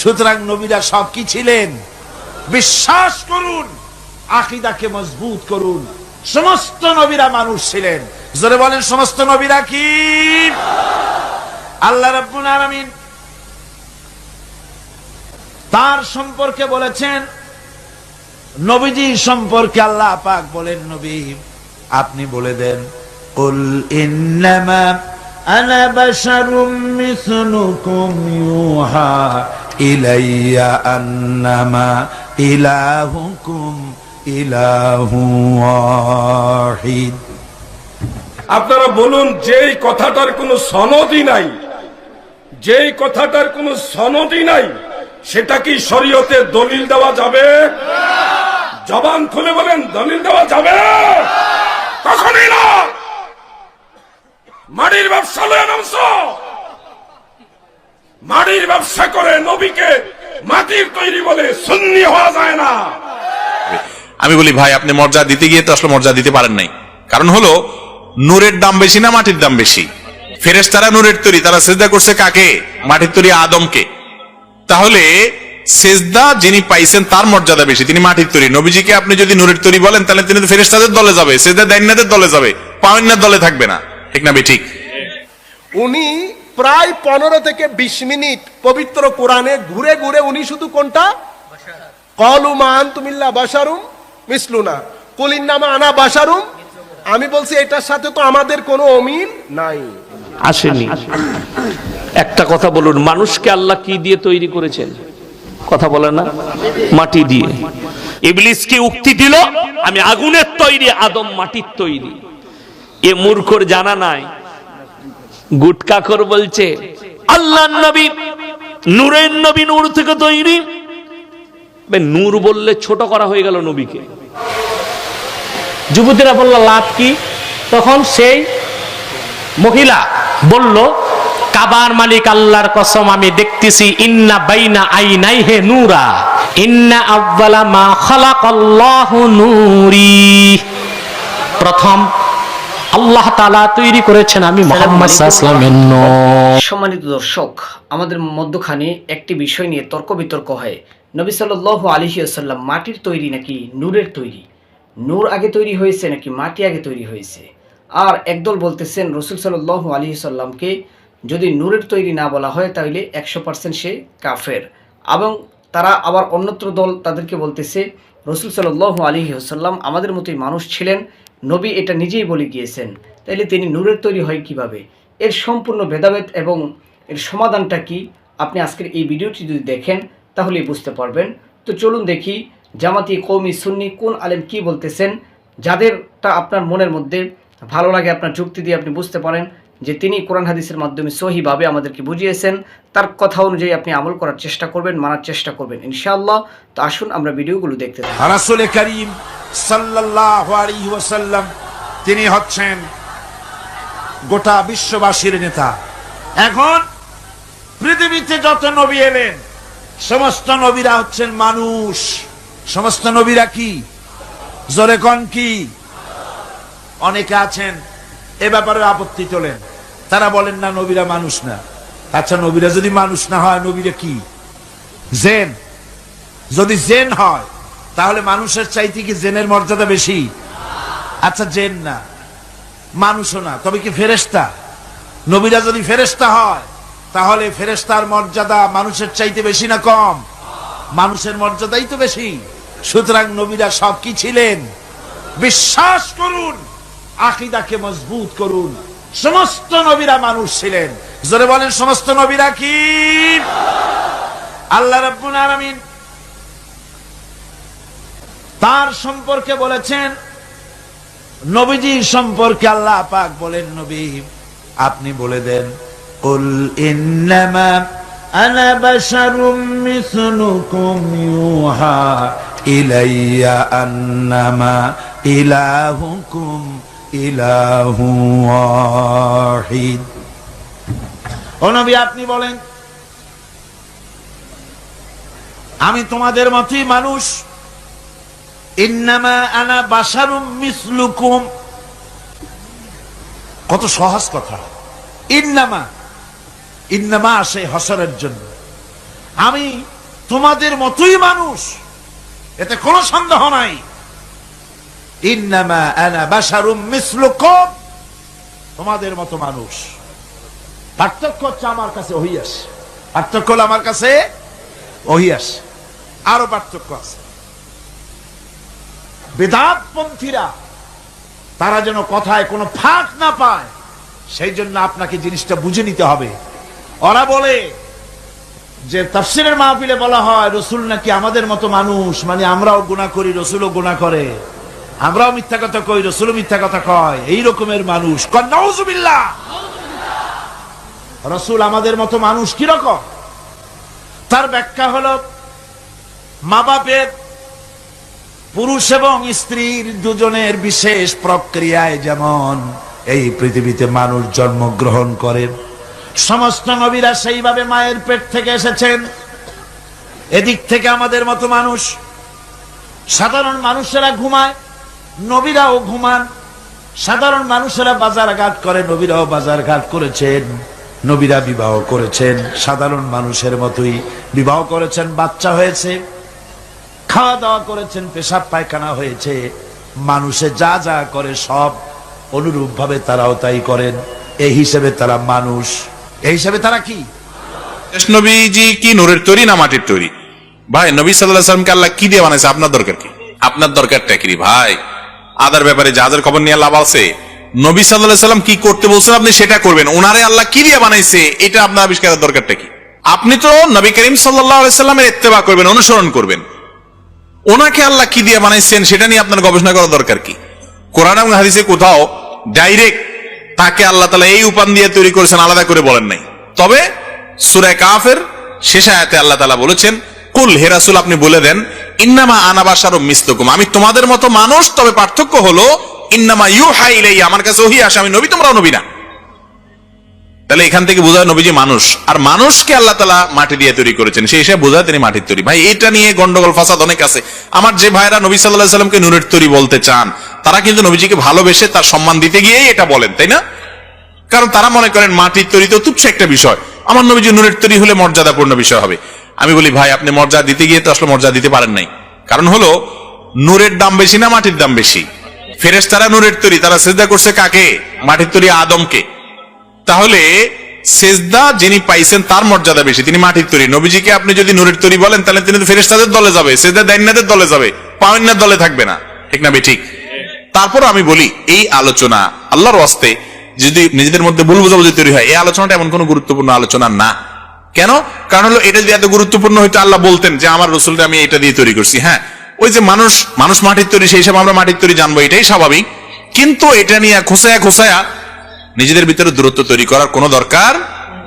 সুতরাং নবীরা সব কি ছিলেন? বিশ্বাস করুন, আকিদাকে মজবুত করুন। সমস্ত নবীরা মানুষ ছিলেন। জোরে বলেন, সমস্ত নবীরা কি? আল্লাহ রাব্বুল আলামিন তার সম্পর্কে বলেছেন, নবীজি সম্পর্কে আল্লাহ পাক বলেন, নবী, আপনি বলে দেন, কুল ইন্নামা আনা বাশারুম মিসলুকুম ইউহা ইলাইয়া আন্নামা ইলাহুকুম ইলাহু ওয়াহিদ আপনারা বলুন যেই কথাটার কোনো সনদই নাই যেই কথাটার কোনো সনদই নাই সেটা কি শরীয়তে দলিল দেওয়া যাবে? জবান খুলে বলেন দলিল দেওয়া যাবে? কখনই না। মাটির ব্যবসা লয়ে নামছ? মাটির ব্যবসা করে নবীকে মাটির তৈরি বলে সুন্নি হওয়া যায় না। আমি বলি, ভাই, আপনি মর্যাদা দিতে গিয়ে তো আসলে মর্যাদা দিতে পারেন নাই। কারণ হলো, নূরের দাম বেশি না মাটির দাম বেশি? ফেরেশতারা নূরের তৈরি, তারা সেজদা করছে কাকে? মাটির তৈরি আদমকে। তাহলে, সেজদা যিনি পাইছেন তার মর্যাদা বেশি, তিনি মাটির তৈরি। নবীজিকে আপনি যদি নূরের তৈরি বলেন, তাহলে তিনি তো ফেরেশতাদের দলে যাবে। সেজদা দাইন্নাদের দলে যাবে। পাওয়ান্নার দলে থাকবে না। ঠিক না বে ঠিক উনি প্রায় পনেরো থেকে বিশ মিনিট পবিত্র কোরআনে ঘুরে ঘুরে উনি শুধু কোনটা? কলুমান তুমিল্লা বাসারুম মিসলুনা। কুলিন নামা আনা বাসারুম আমি বলছি এটার সাথে তো আমাদের কোনো অমিল নাই। আসেনি। একটা কথা বলুন মানুষকে আল্লাহ কি দিয়ে তৈরি করেছেন? কথা বলে না মাটি দিয়ে। ইবলিসকে উক্তি দিল আমি আগুনের তৈরি আদম মাটির তৈরি। এ মূর্খর জানা নাই। গুটকাখর বলছে আল্লাহ নবী নূরের নবী নূর থেকে তৈরি। নূর বললে ছোট করা হয়ে গেল নবীকে। যুবতীরা বলল, লাভ কি? তখন সেই মহিলা বলল, কাবার মালিক আল্লাহর কসম, আমি দেখতেছি, ইন্না বাইনা আইনাই হে নূরা, ইন্না আব্বালা মা খালাকাল্লাহু নূরি। প্রথম আল্লাহ তাআলা তৈরি করেছেন আমি মোহাম্মদ সম্মানিত দর্শক আমাদের মধ্যখানে একটি বিষয় নিয়ে তর্ক বিতর্ক হয়। নবী সাল্লাল্লাহু আলাইহি আসাল্লাম মাটির তৈরি নাকি নূরের তৈরি? নূর আগে তৈরি হয়েছে নাকি মাটি আগে তৈরি হয়েছে? আর একদল বলতেছেন রসুল সাল্লাল্লাহু আলাইহি সাল্লামকে যদি নূরের তৈরি না বলা হয় তাহলে একশো পার্সেন্ট সে কাফের। এবং তারা আবার অন্যত্র দল তাদেরকে বলতেছে রসুল সাল্লাল্লাহু আলাইহি আসাল্লাম আমাদের মতোই মানুষ ছিলেন নবী এটা নিজেই বলে গিয়েছেন। তাইলে তিনি নূরের তৈরি হয় কীভাবে? এর সম্পূর্ণ ভেদাভেদ এবং এর সমাধানটা কি? আপনি আজকের এই ভিডিওটি যদি দেখেন, তাহলেই বুঝতে পারবেন। তো চলুন দেখি জামাতি কৌমি সুন্নি কোন আলেম কি বলতেছেন, যাদেরটা আপনার মনের মধ্যে ভালো লাগে, আপনার যুক্তি দিয়ে আপনি বুঝতে পারেন যে তিনি কোরআন হাদিসের মাধ্যমে সহিভাবে আমাদেরকে বুঝিয়েছেন। তার কথা অনুযায়ী আপনি আমল করার চেষ্টা করবেন, মানার চেষ্টা করবেন, ইনশাআল্লাহ। তো আসুন আমরা ভিডিওগুলো দেখতে ওয়াসাল্লাম, তিনি হচ্ছেন গোটা বিশ্ববাসীর নেতা। এখন পৃথিবীতে যত নবী এলেন, সমস্ত নবীরা হচ্ছেন মানুষ। সমস্ত নবীরা কি? জোরে কন কি? অনেকে আছেন, এ ব্যাপারে আপত্তি তোলেন। তারা বলেন, না, নবীরা মানুষ না। আচ্ছা নবীরা যদি মানুষ না হয়, নবীরা কি? জেন। যদি জেন হয় তাহলে মানুষের চাইতে কি জেনের মর্যাদা বেশি? আচ্ছা জেন না। মানুষও না, তবে কি ফেরেস্তা নবীরা যদি ফেরেস্তা হয়, তাহলে ফেরেস্তার মর্যাদা মানুষের চাইতে বেশি না কম? মানুষের মর্যাদাই তো বেশি। সুতরাং নবীরা সব কি ছিলেন? বিশ্বাস করুন, আকিদাকে মজবুত করুন। সমস্ত নবীরা মানুষ ছিলেন। জোরে বলেন, সমস্ত নবীরা কি? আল্লাহ রাব্বুল আলামিন তার সম্পর্কে বলেছেন, নবীজি সম্পর্কে আল্লাহ পাক বলেন, নবী, আপনি বলে দেন, কুল ইন্নামা আনা বাশারুম মিসলুকুম ইউহা ইলাইয়া আন্নামা ইলাহুকুম ইলাহু ওয়াহিদ। ও নবী, আপনি বলেন, আমি তোমাদের মতই মানুষ ইন্নামা বাসারুম কত সহজ কথা। ইন্নামা ইন্নামা আসে হসরের জন্য। আমি তোমাদের মতোই মানুষ, এতে কোনো সন্দেহ নাই। ইন্নামা আনা বাশারুম মিসলুকুম, তোমাদের মতো মানুষ। পার্থক্য হচ্ছে আমার কাছে ওহিয়াস পার্থক্য হলো আমার কাছে ওহিয়াস আরও পার্থক্য আছে। বেদাতপন্থীরা তারা যেন কথায় কোনো ফাঁক না পায়, সেই জন্য আপনাকে জিনিসটা বুঝে নিতে হবে। ওরা বলে যে তাফসিরের মাহফিলে বলা হয়, রসুল নাকি আমাদের মতো মানুষ মানে আমরাও গুণা করি, রসুলও গুণা করে। আমরাও মিথ্যা কথা কই, রসুলও মিথ্যা কথা কয়। এই রকমের মানুষ। কন্যাউজুবিল্লাহ রসুল আমাদের মতো মানুষ কীরকম? তার ব্যাখ্যা হলো মা বাপের পুরুষ এবং স্ত্রীর দুজনের বিশেষ প্রক্রিয়ায় যেমন এই পৃথিবীতে মানুষ জন্মগ্রহণ করেন, সমস্ত নবীরা সেইভাবে মায়ের পেট থেকে এসেছেন। এদিক থেকে আমাদের মতো মানুষ, সাধারণ মানুষেরা ঘুমায়, নবীরাও ঘুমান, সাধারণ মানুষেরা বাজার ঘাট করে, নবীরাও বাজার ঘাট করেছেন, নবীরা বিবাহ করেছেন, সাধারণ মানুষের মতোই বিবাহ করেছেন, বাচ্চা হয়েছে। খাওয়া দাওয়া করেছেন, পেশাব পায়খানা হয়েছে। মানুষে যা যা করে সব অনুরূপ ভাবে তারাও তাই করেন। এই হিসেবে তারা মানুষ। এই হিসেবে তারা কি? নবীজি কি নূরের তৈরি না মাটির তৈরি? ভাই, নবী সাল্লামকে আল্লাহ কি দিয়ে বানাইছে? আপনার দরকার কি? আপনার দরকারটা কি ভাই। আদার ব্যাপারে জাহাজের খবর নিয়ে লাভ আছে। নবী সাল্লাহ সাল্লাম কি করতে বলছেন আপনি সেটা করবেন। ওনারে আল্লাহ কি দিয়ে বানাইছে? এটা আপনার আবিষ্কারের দরকারটা কি? আপনি তো নবী করিম সাল্লাহ সাল্লামের ইত্তেবা করবেন, অনুসরণ করবেন। ওনাকে আল্লাহ কি দিয়ে বানাইছেন সেটা নিয়ে আপনার গবেষণা করা দরকার কি? কোরআন এবং হাদিসে কোথাও ডাইরেক্ট তাকে আল্লাহ তালা এই উপান দিয়ে তৈরি করেছেন, আলাদা করে বলেন নাই। তবে সুরায় কাফের শেষ আয়াতে আল্লাহ তালা বলেছেন, কুল হেরাসুল আপনি বলে দেন, ইন্নামা আনাবাস আনাবাসার মিস্তকুম আমি তোমাদের মতো মানুষ, তবে পার্থক্য হলো, ইন্নামা ইউ হাই আমার কাছে ওহি আসে, আমি নবী, তোমরাও নবী না। তাহলে এখান থেকে বোঝা নবীজি মানুষ। আর মানুষকে আল্লাহ তালা মাটি দিয়ে তৈরি করেছেন, সেই হিসাবে বোঝায় তিনি মাটির তৈরি। ভাই, এটা নিয়ে গন্ডগোল, ফাসাদ অনেক আছে। আমার যে ভাইরা নবী সাল্লাহ সাল্লামকে নুরের তৈরি বলতে চান, তারা কিন্তু নবীজিকে ভালোবেসে তার সম্মান দিতে গিয়েই এটা বলেন, তাই না? কারণ তারা মনে করেন মাটির তৈরি তো তুচ্ছ একটা বিষয়। আমার নবীজি নুরের তৈরি হলে মর্যাদাপূর্ণ বিষয় হবে। আমি বলি, ভাই, আপনি মর্যাদা দিতে গিয়ে তো আসলে মর্যাদা দিতে পারেন নাই। কারণ হলো, নূরের দাম বেশি না মাটির দাম বেশি? ফেরেস তারা নূরের তৈরি, তারা সেজদা করছে কাকে? মাটির তৈরি আদমকে। তাহলে সেজদা যিনি পাইছেন তার মর্যাদা বেশি। তিনি মাটির তৈরি। নবীজিকে আপনি যদি নূরের তৈরি বলেন, তাহলে তিনি ফেরেস্তাদের দলে যাবে। সেজদা দাইনাদের দলে যাবে। পাওয়ান্নার দলে থাকবে না। ঠিক না ঠিক তারপর আমি বলি, এই আলোচনা আল্লাহর ওয়াস্তে যদি নিজেদের মধ্যে ভুল বোঝাবুঝি তৈরি হয়, এই আলোচনাটা এমন কোনো গুরুত্বপূর্ণ আলোচনা না। কেন? কারণ হলো, এটা যদি এত গুরুত্বপূর্ণ হইতো আল্লাহ বলতেন যে, আমার রসুলটা আমি এটা দিয়ে তৈরি করছি। হ্যাঁ ওই যে মানুষ মানুষ মাটির তৈরি, সেই হিসাবে আমরা মাটির তৈরি জানব, এটাই স্বাভাবিক। কিন্তু এটা নিয়ে খোসায়া খোসায়া নিজেদের ভিতরে দূরত্ব তৈরি করার কোনো দরকার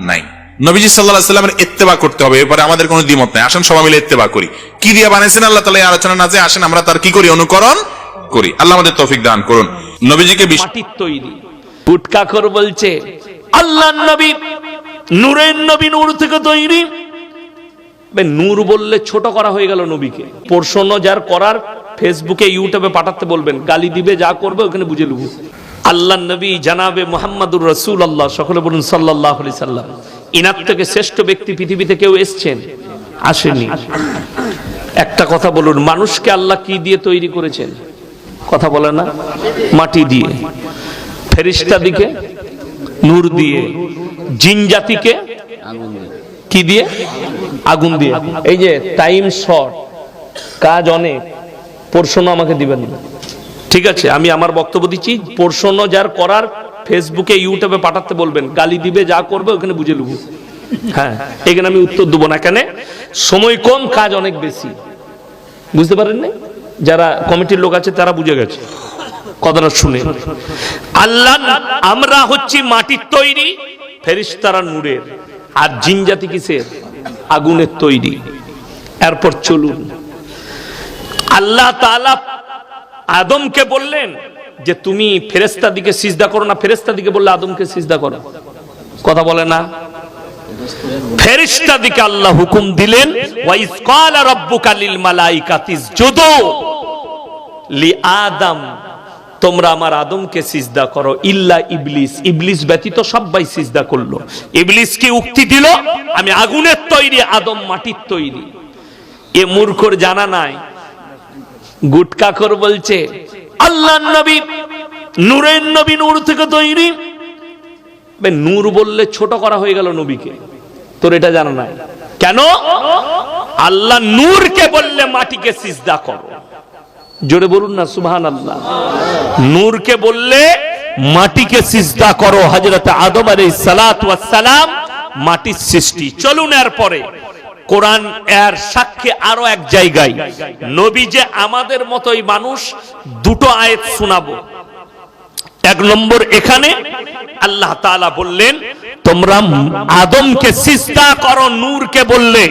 নাই। নবীজি সাল্লাহ সাল্লামের ইত্তেবা করতে হবে, এরপরে আমাদের কোনো দ্বিমত নাই। আসেন সবাই মিলে ইত্তেবা করি। কি দিয়ে বানাইছেন আল্লাহ তালা আলোচনা না যে আসেন আমরা তার কি করি? অনুকরণ করি। আল্লাহ আমাদের তৌফিক দান করুন। নবীজিকে মাটির তৈরি। পুটকাখর বলছে আল্লাহ নবী নূরের নবী নূর থেকে তৈরি। নূর বললে ছোট করা হয়ে গেল নবীকে। প্রশ্ন যার করার, ফেসবুকে, ইউটিউবে পাঠাতে বলবেন, গালি দিবে, যা করবে, ওখানে বুঝে নেব আল্লাহ নবী জানাবে মোহাম্মদুর রসুল আল্লাহ সকলে বলুন সাল্লাহ সাল্লাম। ইনার থেকে শ্রেষ্ঠ ব্যক্তি পৃথিবীতে কেউ এসছেন? আসেনি। একটা কথা বলুন, মানুষকে আল্লাহ কি দিয়ে তৈরি করেছেন? কথা বলে না, মাটি দিয়ে। ফেরিস্তা দিকে, নূর দিয়ে। জিন জাতিকে কি দিয়ে? আগুন দিয়ে। এই যে টাইম শর্ট কাজ অনেক প্রশ্ন আমাকে দিবেন না। ঠিক আছে, আমি আমার বক্তব্য দিচ্ছি প্রশ্ন যার করার ফেসবুকে ইউটিউবে পাঠাতে বলবেন, গালি দিবে, যা করবে, ওখানে বুঝে নেব হ্যাঁ এখানে আমি উত্তর দেবো না কেন? সময় কম, কাজ অনেক বেশি। বুঝতে পারেন না যারা কমিটির লোক আছে, তারা বুঝে গেছে। কথাটা শুনে। আল্লাহ, আমরা হচ্ছি মাটির তৈরি, ফেরিস্তারা নূরের। আর জিন জাতি কিসের? আগুনের তৈরি। এরপর চলুন। আল্লাহ তাআলা আদমকে বললেন যে তুমি ফেরেস্তা দিকে সিজদা করো না ফেরেস্তা দিকে বললে আদমকে সিজদা করো। কথা বলে না? ফেরেশতা দিকে আল্লাহ হুকুম দিলেন ওয়াইজ ক্বালা রাব্বুকা লিল মালাইকাতি ইসজুদু লি আদম। তোমরা আমার আদমকে সিজদা করো, ইল্লা ইবলিস। ইবলিস ব্যতীত সবাই সিজদা করল। ইবলিস কি উক্তি দিল? আমি আগুনের তৈরি, আদম মাটির তৈরি। এ মূর্খর জানা নাই। গুটকাকর বলছে আল্লাহ নবী নূরের নবী নূর থেকে তৈরি। নূর বললে ছোট করা হয়ে গেল নবীকে। তোর এটা জানা নাই কেন? আল্লাহ নূরকে বললে মাটিকে সিজদা করো। জোরে বলুন না সুবহান আল্লাহ নূরকে বললে মাটিকে সিজদা করো, হযরত আদম আলাইহিস সালাম মাটির সৃষ্টি। চলুন এর পরে কোরআন এর সাক্ষ্যে আরও এক জায়গায়। নবী যে আমাদের মতোই মানুষ, দুটো আয়াত শোনাবো। এক নম্বর এখানে, আল্লাহ তাআলা বললেন, তোমরা আদমকে সিজদা করো, নূরকে বললে।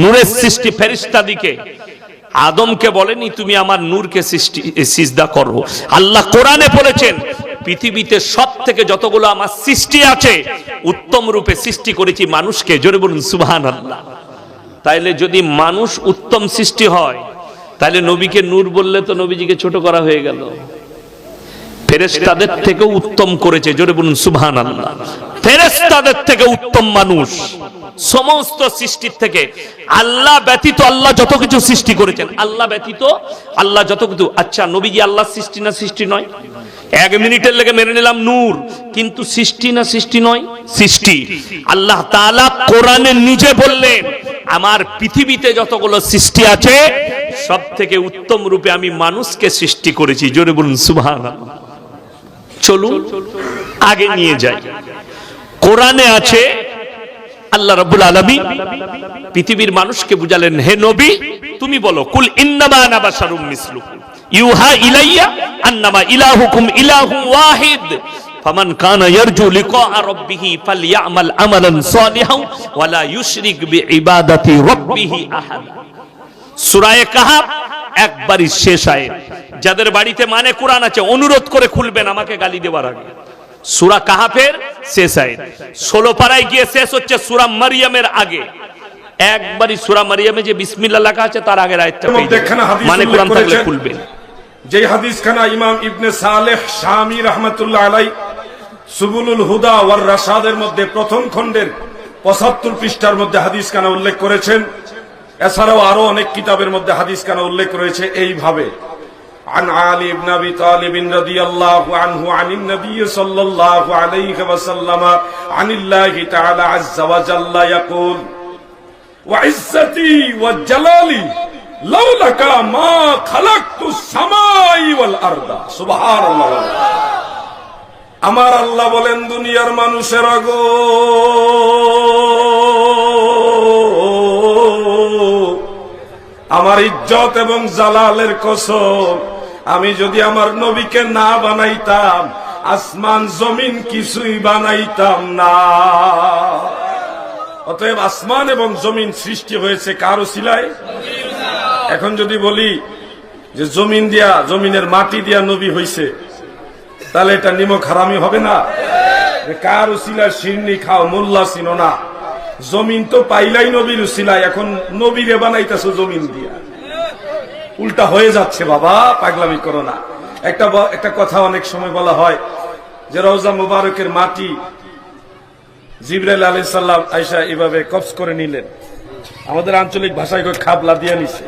নূরের সৃষ্টি ফেরেশতা দিকে। আদমকে বলেনি, তুমি আমার নূরকে সৃষ্টি, সিজদা করো। আল্লাহ কোরআনে বলেছেন, পৃথিবীতে সব থেকে যতগুলো আমার সৃষ্টি আছে, উত্তম রূপে সৃষ্টি করেছি মানুষকে। জোরে বলুন সুবহান আল্লাহ তাইলে যদি মানুষ উত্তম সৃষ্টি হয় তাহলে নবীকে নূর বললে তো নবীজিকে ছোট করা হয়ে গেল। ফেরেস্তাদের থেকেও উত্তম করেছে, জোরে বলুন সুবহান আল্লাহ ফেরেস্তাদের থেকে উত্তম মানুষ। সমস্ত সৃষ্টির থেকে আল্লাহ ব্যতীত আল্লাহ যত কিছু সৃষ্টি করেছেন, আল্লাহ ব্যতীত আল্লাহ যত কিছু আচ্ছা নবীজি আল্লাহ সৃষ্টি না সৃষ্টি নয়? এক মিনিটের লেগে মেনে নিলাম নূর, কিন্তু সৃষ্টি না সৃষ্টি নয়, সৃষ্টি। আল্লাহ তাআলা কোরআনে নিজে বললেন, আমার পৃথিবীতে যতগুলো সৃষ্টি আছে সব থেকে উত্তম রূপে আমি মানুষকে সৃষ্টি করেছি। জোরে বলুন, সুবহানাল্লাহ। চলুন, আগে নিয়ে যাই। কোরআনে আছে, আল্লাহ রাব্বুল আলামিন পৃথিবীর মানুষকে বুঝালেন, হে নবী, তুমি বলো, কুল ইন্নামা আনা বাশারুম মিসলুকুম। ইউহা ইলাইয়া আন্নামা ইলাহুকুম ইলাহুম ওয়াহিদ। ফামান কানা ইয়ারজু লিকা রাব্বিহি ফালইয়ামাল আমালান ইউশরিক বিইবাদাতি রাব্বিহি একবারই শেষ আয়াত। যাদের বাড়িতে মানে কোরআন আছে, অনুরোধ করে খুলবেন আমাকে গালি দেওয়ার আগে। সুরা কাহাফের শেষ আয়াত। ষোলো পাড়ায় গিয়ে শেষ হচ্ছে সুরা মারিয়ামের আগে। একবারই সুরা মারিয়ামে যে বিসমিল্লাহ লেখা আছে তার আগের হাদিস মানে কোরআন থাকলে। খুলবেন। যে হাদিস খানা ইমাম ইবনে সালেহ শামী রহমতুল্লাহ আলাই সুবুলুল হুদা ওয়ার রাশাদের মধ্যে প্রথম খণ্ডের পঁচাত্তর পৃষ্ঠার মধ্যে হাদিস খানা উল্লেখ করেছেন। এছাড়াও আরও অনেক কিতাবের মধ্যে হাদিস খানা উল্লেখ রয়েছে এইভাবে। عن علي بن ابي طالب رضي الله عنه عن النبي صلى الله عليه وسلم عن الله تعالى عز وجل يقول وعزتي وجلالي لولاك ما خلقت السماء والارض سبحان الله আমার আল্লাহ বলেন দুনিয়ার মানুষের গো আমার ইজ্জত এবং জালালের কসম। আমি যদি আমার নবীকে না বানাইতাম, আসমান, জমিন কিছুই বানাইতাম না। অতএব আসমান এবং জমিন সৃষ্টি হয়েছে কারও সিলাই এখন যদি বলি যে জমিন দিয়া, জমিনের মাটি দিয়া নবী হইছে, তাহলে এটা নিমক হারামি হবে না? কার উসিলা শিরনি খাও, মোল্লা চিনো না। জমিন তো পাইলাই নবীর উসিলা এখন নবীরে বানাইতেছো জমিন দিয়া। উল্টা হয়ে যাচ্ছে বাবা, পাগলামি করো না। একটা একটা কথা অনেক সময় বলা হয় যে রওজা মুবারকের মাটি জিব্রাইল আলী সাল্লাম আইসা এভাবে কবজ করে নিলেন। আমাদের আঞ্চলিক ভাষায় খাবলা দিয়ে নিছে।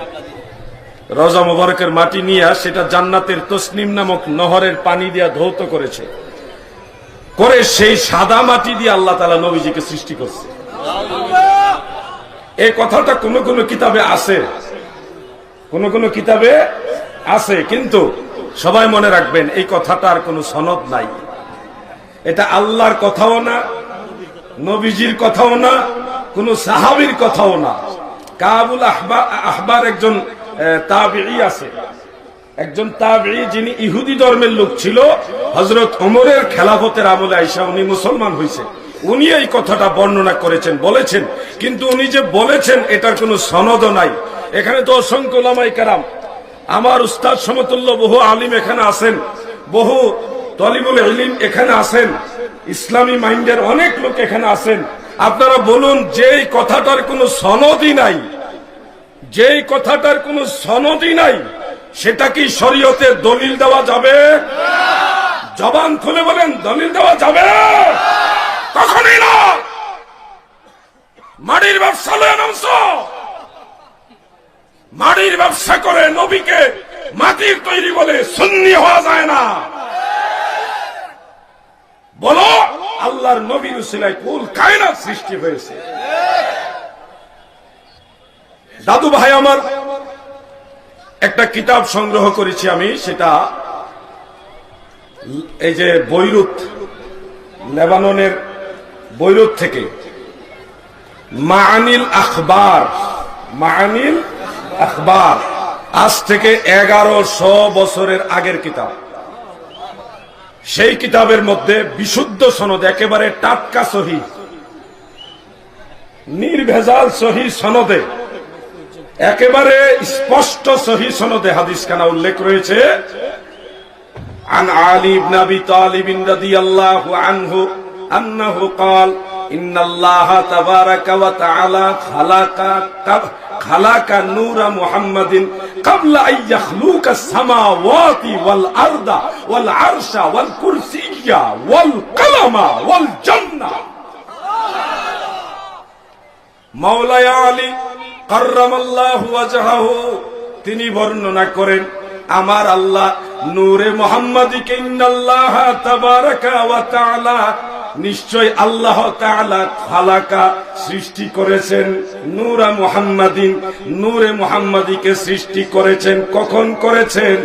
রওজা মুবারকের মাটি নিয়ে সেটা জান্নাতের তসনিম নামক নহরের পানি দিয়া ধৌত করেছে। করে সেই সাদা মাটি দিয়ে আল্লাহ তালা নবীজিকে সৃষ্টি করছে। এই কথাটা কোন কোন কিতাবে আছে। কোন কোন কিতাবে আছে, কিন্তু সবাই মনে রাখবেন, এই কথাটার কোনো সনদ নাই। এটা আল্লাহর কথাও না, নবীজির কথাও না, কোন সাহাবির কথাও না। কাবুল আহবা- আহবার একজন তাবিই আছে। একজন তাবিই যিনি ইহুদি ধর্মের লোক ছিল হজরত অমরের খেলাফতের আমলে আইসা উনি মুসলমান হয়েছে উনি এই কথাটা বর্ণনা করেছেন, বলেছেন। কিন্তু উনি যে বলেছেন, এটার কোনো সনদও নাই। এখানে তো অসংখ্য লামাই কারাম। আমার উস্তাদ সমতুল্য বহু আলিম এখানে আছেন, বহু তলিবুল ইলিম এখানে আছেন, ইসলামী মাইন্ডের অনেক লোক এখানে আছেন। আপনারা বলুন যে এই কথাটার কোনো সনদই নাই, যেই কথাটার কোনো সনদই নাই, সেটা কি শরীয়তে দলিল দেওয়া যাবে? জবান খুলে বলেন, দলিল দেওয়া যাবে? কখনই না। ব্যবসা লয়ে নামছ। মাটির ব্যবসা করে নবীকে মাটির তৈরি বলে সুন্নি হওয়া যায় না। বলো, আল্লাহর নবীর উসিলায় কুল কায়নাত সৃষ্টি হয়েছে। দাদু ভাই আমার, একটা কিতাব সংগ্রহ করেছি আমি, সেটা এই যে বৈরুত, লেবাননের বৈরুত থেকে। মানিল আখবার মানিল আখবার। আজ থেকে এগারোশো বছরের আগের কিতাব। সেই কিতাবের মধ্যে বিশুদ্ধ সনদ, একেবারে টাটকা সহি। নির্ভেজাল সহি সনদে, একেবারে স্পষ্ট সহি সনদে হাদিস খানা উল্লেখ রয়েছে। আন আলিব ইবনে আবি রাদিয়াল্লাহু আনহু عنه انه قال ان الله تبارك وتعالى خلق خلق نور محمد قبل ان يخلق السماوات والارض والعرش والكرسي والقلم والجنه মাওলায় আলী কার্রামাল্লাহ ওয়াজহাহু তিনি বর্ণনা করেন আমার আল্লাহ নূরে মোহাম্মদীকে ইন্নাল্লাহ তাবারাকা ওয়া তাআলা নিশ্চয় আল্লাহ খালাকা সৃষ্টি করেছেন নূরা মুহাম্মাদিন। নূরে মুহাম্মাদীকে সৃষ্টি করেছেন, কখন করেছেন?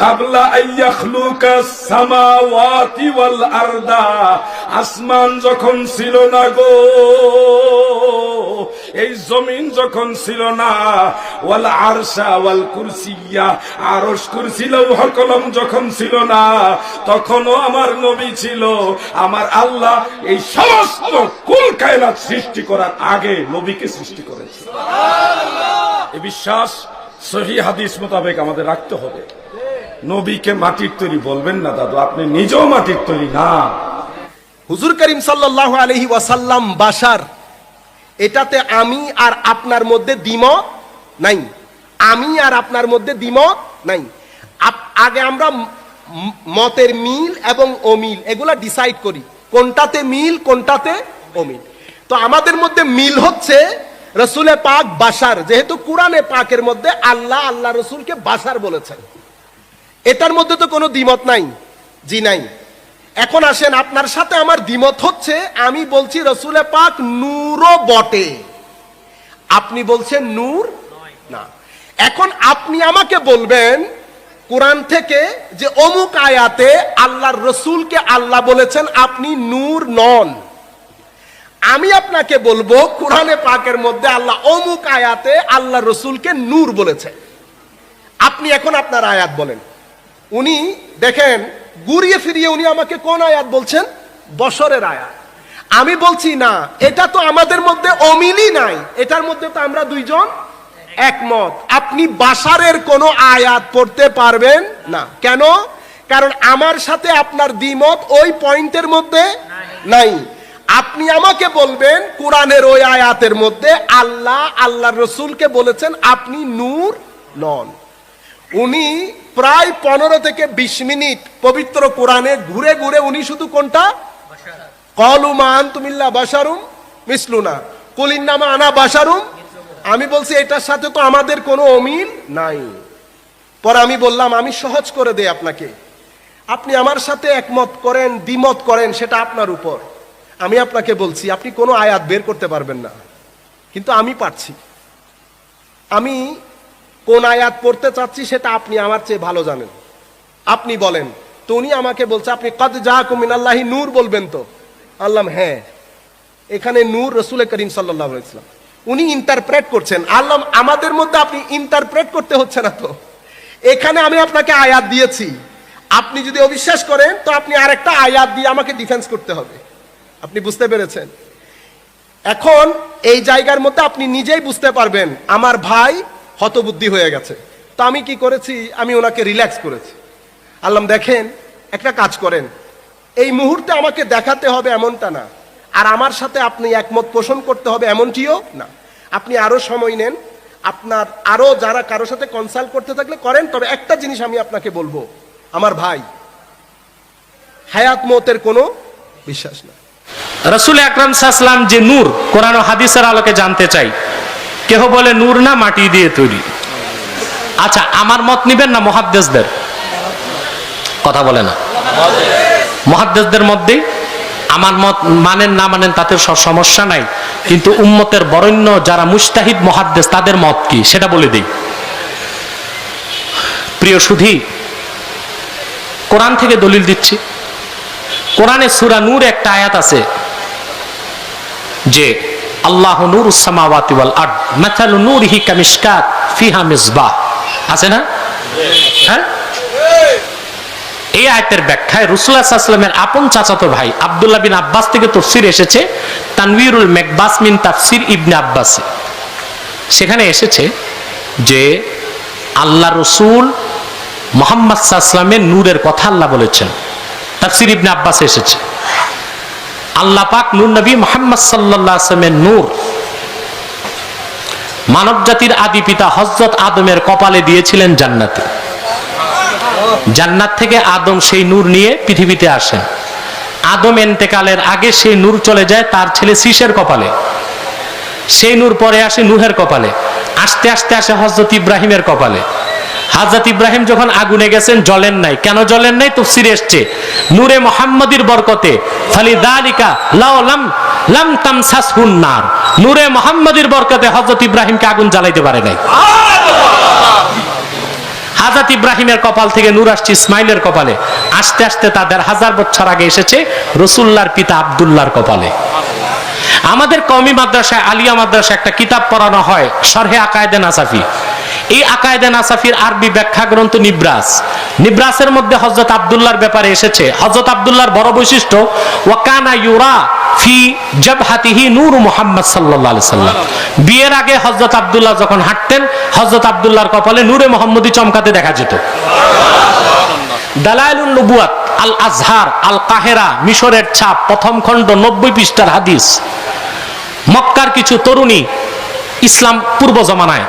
কাবলা আইয়াখলুকা সামাওয়াতি আরদা। আসমান যখন ছিল না গো, এই জমিন যখন ছিল না, ওয়াল আরশা ওয়াল কুরসিয়া, আরশ কুরসি, লৌহ কলম যখন ছিল না, তখনও আমার নবী ছিল, আমার আল্লাহ এই সমস্ত কুল কায়নাত সৃষ্টি করার আগে নবীকে সৃষ্টি করেছে। এই বিশ্বাস সহি হাদিস মোতাবেক আমাদের রাখতে হবে। নবীকে মাটির তৈরি বলবেন না দাদু আপনি নিজেও মাটির তৈরি না। হুজুর করিম সাল্লাহ আলহি ওয়াসাল্লাম বাসার এটাতে আমি আর আপনার মধ্যে দ্বিমত নাই। আমি আর আপনার মধ্যে দ্বিমত নাই। আগে আমরা মতের মিল এবং অমিল এগুলা ডিসাইড করি। কোনটাতে মিল, কোনটাতে অমিল। তো আমাদের মধ্যে মিল হচ্ছে রসুলে পাক বাসার যেহেতু কোরআনে পাকের মধ্যে আল্লাহ আল্লাহ রসুলকে বাসার বলেছেন। এটার মধ্যে তো কোনো দ্বিমত নাই, জি নাই। এখন আসেন, আপনার সাথে আমার দ্বিমত হচ্ছে, আমি বলছি রসুলে পাক নূরও বটে। আপনি বলছেন নূর? না। এখন আপনি আমাকে বলবেন কোরআন থেকে যে অমুক আয়াতে আল্লাহর রসুলকে আল্লাহ বলেছেন, আপনি নূর নন। আমি আপনাকে বলব, কোরআনে পাকের মধ্যে আল্লাহ অমুক আয়াতে আল্লাহ রসুলকে নূর বলেছে আপনি এখন আপনার আয়াত বলেন। উনি দেখেন, ঘুরিয়ে ফিরিয়ে উনি আমাকে কোন আয়াত বলছেন? বছরের আয়াত। আমি বলছি, না, এটা তো আমাদের মধ্যে অমিলই নাই। এটার মধ্যে তো আমরা দুইজন একমত। আপনি বাসারের কোনো আয়াত পড়তে পারবেন না। কেন? কারণ আমার সাথে আপনার দ্বিমত ওই পয়েন্টের মধ্যে নাই। আপনি আমাকে বলবেন কোরআনের ওই আয়াতের মধ্যে আল্লাহ আল্লাহ রসুলকে বলেছেন আপনি নূর নন। উনি প্রায় পনেরো থেকে বিশ মিনিট পবিত্র কোরআনে ঘুরে ঘুরে উনি শুধু কোনটা? কলুমান তুমিল্লা বাসারুম মিসলুনা। কুলিন নামা আনা বাসারুম আমি বলছি, এটার সাথে তো আমাদের কোনো অমিল নাই। পরে আমি বললাম, আমি সহজ করে দেই আপনাকে। আপনি আমার সাথে একমত করেন, দ্বিমত করেন, সেটা আপনার উপর। আমি আপনাকে বলছি, আপনি কোনো আয়াত বের করতে পারবেন না। কিন্তু আমি পারছি। আমি কোন আয়াত পড়তে চাচ্ছি, সেটা আপনি আমার চেয়ে ভালো জানেন। আপনি বলেন, তো উনি আমাকে বলছে, আপনি কদ যা কুমিন আল্লাহি নূর বলবেন তো? আল্লাহ হ্যাঁ। এখানে নূর রসুল করিম সাল্লাহ ইসলাম উনি ইন্টারপ্রেট করছেন। আল্লাহ, আমাদের মধ্যে আপনি ইন্টারপ্রেট করতে হচ্ছে না তো। এখানে আমি আপনাকে আয়াত দিয়েছি। আপনি যদি অবিশ্বাস করেন, তো আপনি আরেকটা আয়াত দিয়ে আমাকে ডিফেন্স করতে হবে। আপনি বুঝতে পেরেছেন? এখন এই জায়গার মধ্যে আপনি নিজেই বুঝতে পারবেন, আমার ভাই হতবুদ্ধি হয়ে গেছে। তো আমি কি করেছি? আমি ওনাকে রিল্যাক্স করেছি। আল্লাহ, দেখেন, একটা কাজ করেন। এই মুহূর্তে আমাকে দেখাতে হবে এমনটা না। আর আমার সাথে আপনি একমত পোষণ করতে হবে এমনটিও না। আপনি আরও সময় নেন। আপনার আরও যারা কারোর সাথে কনসাল্ট করতে থাকলে করেন, তবে একটা জিনিস আমি আপনাকে বলব। আমার ভাই, হায়াত মতের কোনো বিশ্বাস না রসুল আকরাম সাহসালাম যে নূর কোরআন ও হাদিসের আলোকে জানতে চাই, কেহ বলে নূর না, মাটি দিয়ে তৈরি? আচ্ছা আমার মত নিবেন না মহাদ্দেশদের কথা বলে না। মহাদ্দেশদের মধ্যে আমার মত মানেন না মানেন তাতে সব সমস্যা নাই। কিন্তু উম্মতের বরেণ্য যারা মুস্তাহিদ মহাদ্দেশ তাদের মত কি? সেটা বলে দিই। প্রিয় সুধী, কোরআন থেকে দলিল দিচ্ছি। কোরআনে সুরা নূর একটা আয়াত আছে যে, আল্লাহ নূর সামাওয়াতি ওয়াল আরদ, মাথালু নূরিহি কামিশকাত ফিহা মিসবাহ। আছে না? হ্যাঁ? এই আয়াতের ব্যাখ্যায় রসুল্লাহ সাল্লামের আপন চাচাতো ভাই আব্দুল্লাহ বিন আব্বাস থেকে তফসির এসেছে তানভীরুল মেকবাস মিন তাফসির ইবনে আব্বাস। সেখানে এসেছে যে আল্লাহ রসুল মোহাম্মদ সাল্লামের নূরের কথা আল্লাহ বলেছেন। তাফসির ইবনে আব্বাস এসেছে। আল্লাহ পাক নূর নবী মোহাম্মদ ওয়াসাল্লামের নূর মানব জাতির আদি পিতা হজরত আদমের কপালে দিয়েছিলেন জান্নাতে। জান্নাত থেকে আদম সেই নূর নিয়ে পৃথিবীতে আসেন আদম এন্তেকালের আগে সেই নূর চলে যায় তার ছেলে শীষের কপালে। সেই নূর পরে আসে নুহের কপালে। আস্তে আস্তে আসে হজরত ইব্রাহিমের কপালে। হাজরত ইব্রাহিম যখন আগুনে গেছেন, জ্বলেন নাই। কেন জ্বলেন নাই? তফসির এসছে। নূরে মোহাম্মদীর বরকতে। ফালি দালিকা লাম লাম তামসাসহুন নার। নূরে মোহাম্মদীর বরকতে হজরত ইব্রাহিমকে আগুন জ্বালাইতে পারে নাই। হাজরত ইব্রাহিমের কপাল থেকে নূর আসছে ইসমাইলের কপালে। আস্তে আস্তে তাদের হাজার বছর আগে এসেছে রসুল্লার পিতা আবদুল্লাহর কপালে। আমাদের কমি মাদ্রাসায় আলিয়া মাদ্রাসায় একটা কিতাব পড়ানো হয় সরহে আকায়দে নাসাফি। এই আকায়দে নাসাফির আরবি ব্যাখ্যা গ্রন্থ নিব্রাস। নিব্রাসের মধ্যে হজরত আবদুল্লাহর ব্যাপারে এসেছে। হজরত আবদুল্লাহর বড় বৈশিষ্ট্য ওয়াকানা ইউরা ফি নূর সাল্লাম। বিয়ের আগে যখন হাঁটতেন কপালে নূরে চমকাতে দেখা যেত। নবুয়াত আল আজহার আল কাহেরা মিশরের ছাপ, প্রথম খণ্ড নব্বই পৃষ্ঠার হাদিস। মক্কার কিছু তরুণী ইসলাম পূর্ব জমানায়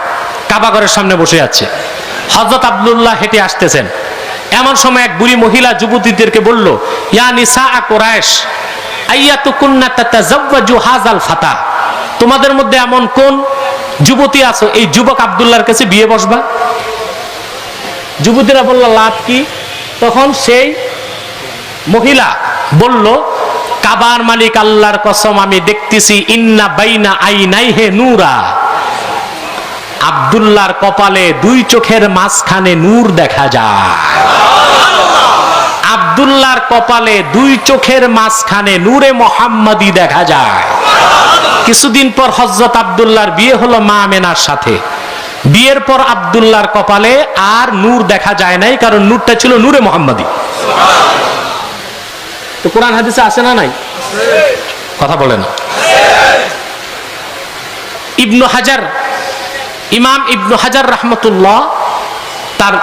কাবাগরের সামনে বসে আছে। হজরত আব্দুল্লাহ হেঁটে আসতেছেন। এমন সময় এক বুড়ি মহিলা যুবতীদেরকে বলল, ইয়া নিসা কোরাইশ তোমাদের মধ্যে এমন কোন যুবতী আছো? এই যুবক আব্দুল্লাহর কাছে বিয়ে বসবা। যুবতীরা বলল, লাভ কি? তখন সেই মহিলা বলল, কাবার মালিক আল্লাহর কসম, আমি দেখতেছি, ইন্না বাইনা আই নাই হে নূরা। আব্দুল্লাহর কপালে দুই চোখের মাঝখানে নূর দেখা যায়। আব্দুল্লাহর কপালে দুই চোখের মাঝখানে নূরে মোহাম্মদি দেখা যায়। কিছুদিন পর হজরত আব্দুল্লাহর বিয়ে হলো মা মেনার সাথে। বিয়ের পর আব্দুল্লাহর কপালে আর নূর দেখা যায় নাই, কারণ নূরটা ছিল নূরে মোহাম্মদি তো কোরআন হাদিসে আসে না নাই? কথা বলে না ইবনু হাজার, ইমাম ইবনু হাজার রহমতুল্লাহ, তার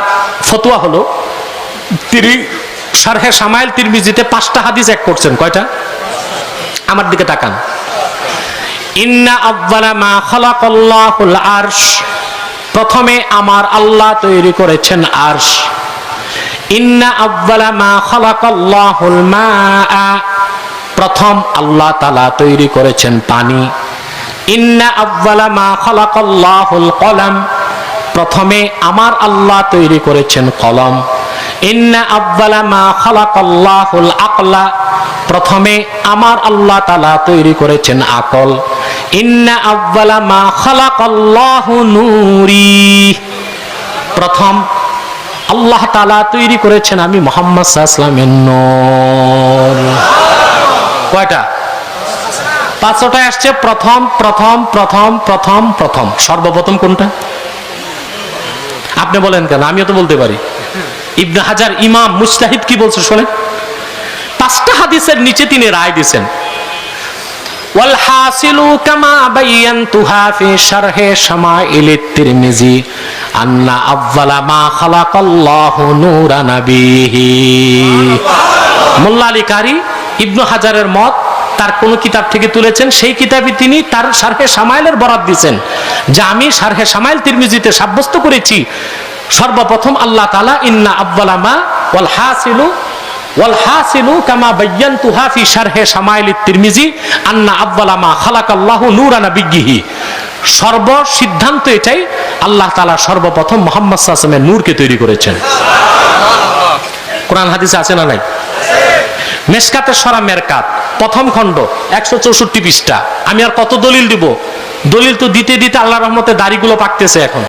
ফতোয়া হলো, তিনি সারহে সামাইল তিরমিজিতে পাঁচটা হাদিস এক করছেন। কয়টা? আমার দিকে তাকান। ইন্না আব্বালা মা খালাকাল্লাহুল আরশ। প্রথমে আমার আল্লাহ তৈরি করেছেন আরশ। ইন্না আব্বালা মা খালাকাল্লাহুল মা প্রথম আল্লাহ তাআলা তৈরি করেছেন পানি। ইন্না আব্বালা মা খালাকাল্লাহুল কলাম। প্রথমে আমার আল্লাহ তৈরি করেছেন কলম। ইন্না আব্বালা মা খালাকাল্লাহুল আকলা। প্রথমে আমার আল্লাহ তাআলা তৈরি করেছেন আকল। ইন্না আব্বালা মা খালাকাল্লাহু নূরি। প্রথম, আল্লাহ তাআলা তৈরি করেছেন আমি মোহাম্মদ সাল্লামের নূর। কয়টা? পাঁচটায় আসছে প্রথম প্রথম প্রথম প্রথম প্রথম। সর্বপ্রথম কোনটা? আপনি বলেন কেন? আমিও তো বলতে পারি। ইবনে হাজার ইমাম মুস্তাহিদ কি বলছে শোনেন পাঁচটা হাদিসের নিচে তিনি রায় দিছেন والحاصل كما بينتها في شرح شمائل الترمذي أن أول ما خلق الله نور نبيه মোল্লা আলী কারি ইবনু হাজারের মত তার কোন কিতাব থেকে তুলেছেন সেই কিতাবে তিনি তার সারহে সামাইলের বরাদ দিয়েছেন যে আমি সারহে সামাইল তিরমিজিতে সাব্যস্ত করেছি সর্বপ্রথম আল্লাহ তালা ইন্না আব্বালামা ওয়াল হাসিলু ওয়াল হাসিলু কামা বায়্যান্তুহা ফি শারহে সামাইল তিরমিজি, আন্না আব্বালামা খালাকাল্লাহু নূরানা বিজ্ঞিহি সর্ব সিদ্ধান্ত এটাই আল্লাহ তালা সর্বপ্রথম মোহাম্মদ সাসমের নূরকে তৈরি করেছেন। কোরআন, হাদিসে আছে না নাই? মেসকাতের সরা মেরকাত, প্রথম খণ্ড, একশো চৌষট্টি পৃষ্ঠা। আমি আর কত দলিল দিব? দলিল তো দিতে দিতে আল্লাহ রহমতে দাড়িগুলো পাকতেছে এখন।